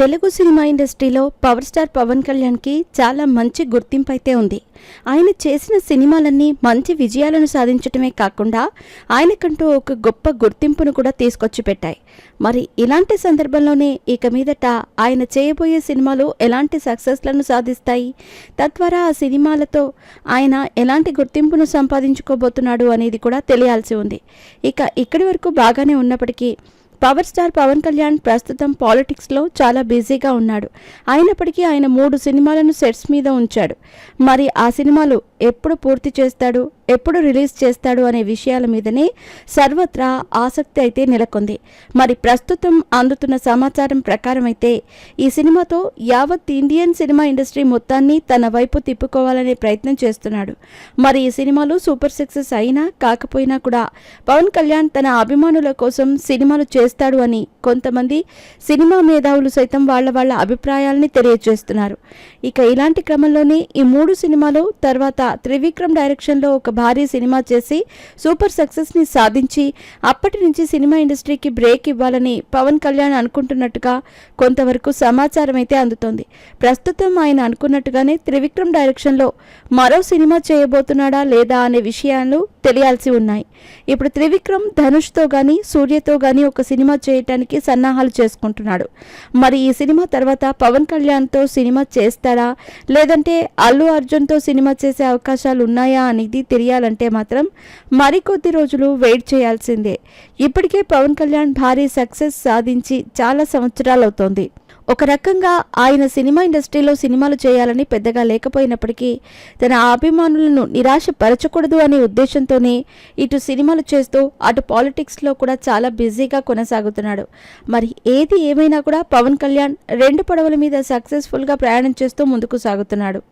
Telugu cinema ఇండస్ట్రీలో power star Pawan కళ్యాణ్కి చాలా మంచి గుర్తింపు అయితే ఉంది. ఆయన చేసిన సినిమాలన్నీ మంచి విజయాలను సాధించటమే కాకుండా ఆయనకంటూ ఒక గొప్ప గుర్తింపును కూడా తీసుకొచ్చి పెట్టాయి మరి ఇలాంటి సందర్భంలోనే ఇక మీదట ఆయన చేయబోయే సినిమాలు ఎలాంటి సక్సెస్లను సాధిస్తాయి? తద్వారా ఆ సినిమాలతో ఆయన ఎలాంటి గుర్తింపును సంపాదించుకోబోతున్నాడు అనేది కూడా తెలియాల్సి ఉంది. ఇక ఇక్కడి వరకు బాగానే ఉన్నప్పటికీ పవర్ స్టార్ పవన్ కళ్యాణ్ ప్రస్తుతం పాలిటిక్స్లో చాలా బిజీగా ఉన్నాడు. అయినప్పటికీ ఆయన మూడు సినిమాలను సెట్స్ మీద ఉంచాడు. మరి ఆ సినిమాలు ఎప్పుడు పూర్తి చేస్తాడు ఎప్పుడు రిలీజ్ చేస్తాడు అనే విషయాల మీదనే సర్వత్రా ఆసక్తి అయితే నెలకొంది. మరి ప్రస్తుతం అందుతున్న సమాచారం ప్రకారం అయితే ఈ సినిమాతో యావత్ ఇండియన్ సినిమా ఇండస్ట్రీ మొత్తాన్ని తన వైపు తిప్పుకోవాలనే ప్రయత్నం చేస్తున్నాడు. మరి ఈ సినిమాలు సూపర్ సక్సెస్ అయినా కాకపోయినా కూడా పవన్ కళ్యాణ్ తన అభిమానుల కోసం సినిమాలు చేస్తాడు అని కొంతమంది సినిమా మేధావులు సైతం వాళ్ళ వాళ్ళ అభిప్రాయాలని తెలియజేస్తున్నారు. ఇక ఇలాంటి క్రమంలోనే ఈ మూడు సినిమాలు తర్వాత త్రివిక్రమ్ డైరెక్షన్లో ఒక భారీ సినిమా చేసి సూపర్ సక్సెస్ని సాధించి అప్పటి నుంచి సినిమా ఇండస్ట్రీకి బ్రేక్ ఇవ్వాలని పవన్ కళ్యాణ్ అనుకుంటున్నట్టుగా కొంతవరకు సమాచారం అయితే అందుతోంది. ప్రస్తుతం ఆయన అనుకున్నట్టుగానే త్రివిక్రమ్ డైరెక్షన్లో మరో సినిమా చేయబోతున్నాడా లేదా అనే విషయాలు తెలియాల్సి ఉన్నాయి. ఇప్పుడు త్రివిక్రమ్ ధనుష్తో కానీ సూర్యతో కానీ ఒక సినిమా చేయటానికి సన్నాహాలు చేసుకుంటున్నాడు. మరి ఈ సినిమా తర్వాత పవన్ కళ్యాణ్తో సినిమా చేస్తాడా లేదంటే అల్లు అర్జున్తో సినిమా చేసే అవకాశాలు ఉన్నాయా అనేది తెలియాలంటే మాత్రం మరికొద్ది రోజులు వెయిట్ చేయాల్సిందే. ఇప్పటికే పవన్ కళ్యాణ్ భారీ సక్సెస్ సాధించి చాలా సంవత్సరాలు అవుతోంది ఒక రకంగా ఆయన సినిమా ఇండస్ట్రీలో సినిమాలు చేయాలని పెద్దగా లేకపోయినప్పటికీ తన అభిమానులను నిరాశపరచకూడదు అనే ఉద్దేశంతోనే ఇటు సినిమాలు చేస్తూ అటు పాలిటిక్స్లో కూడా చాలా బిజీగా కొనసాగుతున్నాడు. మరి ఏది ఏమైనా కూడా పవన్ కళ్యాణ్ రెండు పడవల మీద సక్సెస్ఫుల్గా ప్రయాణం చేస్తూ ముందుకు సాగుతున్నాడు.